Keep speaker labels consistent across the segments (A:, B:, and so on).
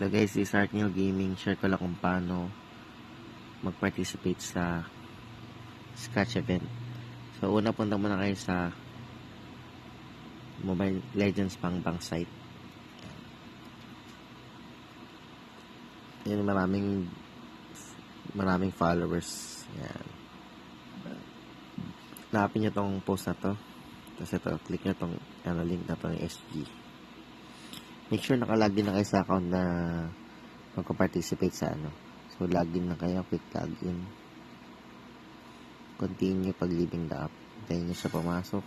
A: So guys, this is Art Neil Gaming. Share ko lang kung paano mag-participate sa Scratch event. So una punta muna kayo sa Mobile Legends Bang Bang site. Yan maraming maraming followers. Yan. Hanapin nyo tong post na to. Tapos ito, click nyo tong ano, link na to ng SG. Make sure nakalagin na kayo sa account na magpa-participate sa ano. So, login na kayo, quick login. Continue pag leaving the app. Hintayin nyo siya pumasok.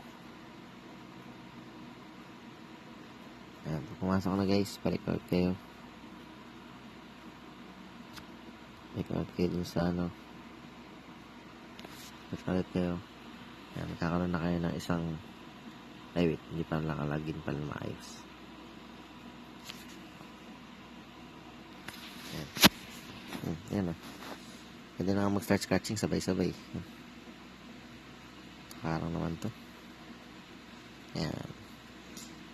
A: Ayan, pumasok na guys, balik-out kayo. Balik-out kayo dun sa ano. Balik-out kayo. Ayan, magkakaroon na kayo ng isang ay wait, hindi pa nakalagin pala maayos. Ayan. Hmm, ayan o. Pwede na nga mag-start scratching sabay-sabay. Parang naman to. Ayan.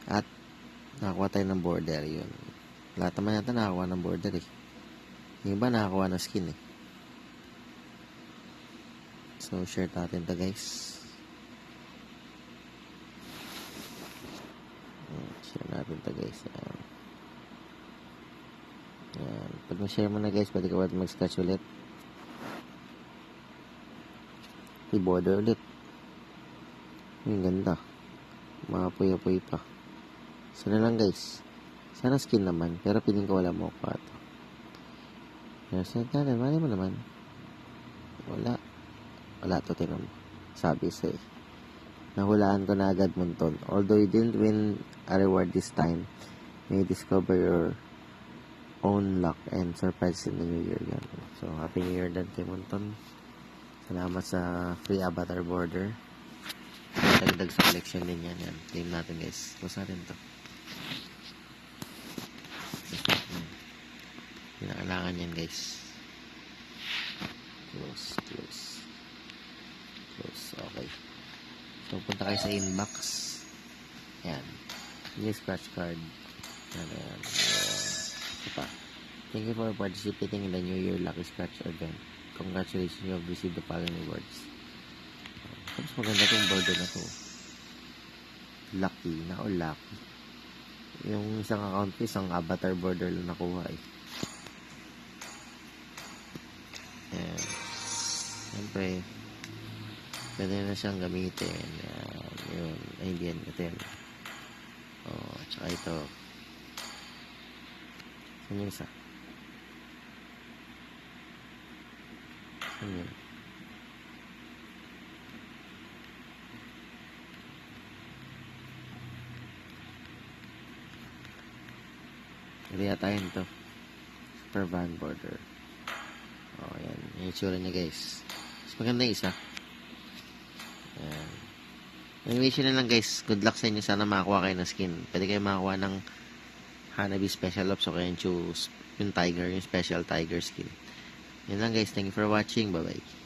A: At, nakakuha tayo ng border yun. Lahat naman yata nakakuha ng border eh. Yung iba nakakuha ng skin eh. So, share natin to guys. Share natin to guys. Ayan. Pag ma-share mo na guys, pwede ka ba mag-scratch ulit? I-border ulit. Ang ganda. Mga puya-puy pa. Sana lang guys. Sana skin naman. Pero piling ko wala mo pa ito. Pero sa natin, mali mo naman. Wala. Wala to tinan mo. Sabi sa eh. Nahulaan ko na agad Monton. Although you didn't win a reward this time, may discover your own luck and surprise in the new year. Yan. So, Happy New Year din kay Monton. Salamat sa free avatar border. Dagdag sa collection din yan. yan. Claim natin guys. Kusa rin to. Kinakailangan yan guys. Close, close. Close, okay. So, punta kayo sa inbox. Yan. Yung scratch card. Yan, yan. Ito pa. Thank you for participating in the New Year Lucky Scratch event. Congratulations, you have received the following rewards. Tapos maganda tong border na to. Lucky. Nako, lucky. Yung isang account ko, isang avatar border lang nakuha eh. Ayan. Siyempre, pwede na siyang gamitin. Ayan, yun. Ay, hindi yan. Ito yan. Oh, tsaka ito. Saan yung isa? Yun? Ito to. Super van border. Oh, yan. Yung itsura niya, guys. Mas maganda yung isa. Ayan. Anyway, yun na lang, guys. Good luck sa inyo. Sana makakuha kayo ng skin. Pwede kayo makakuha ng Hanabi Special Ops o kaya choose yung Tiger, yung Special Tiger skin. Yun lang, guys. Thank you for watching. Bye-bye.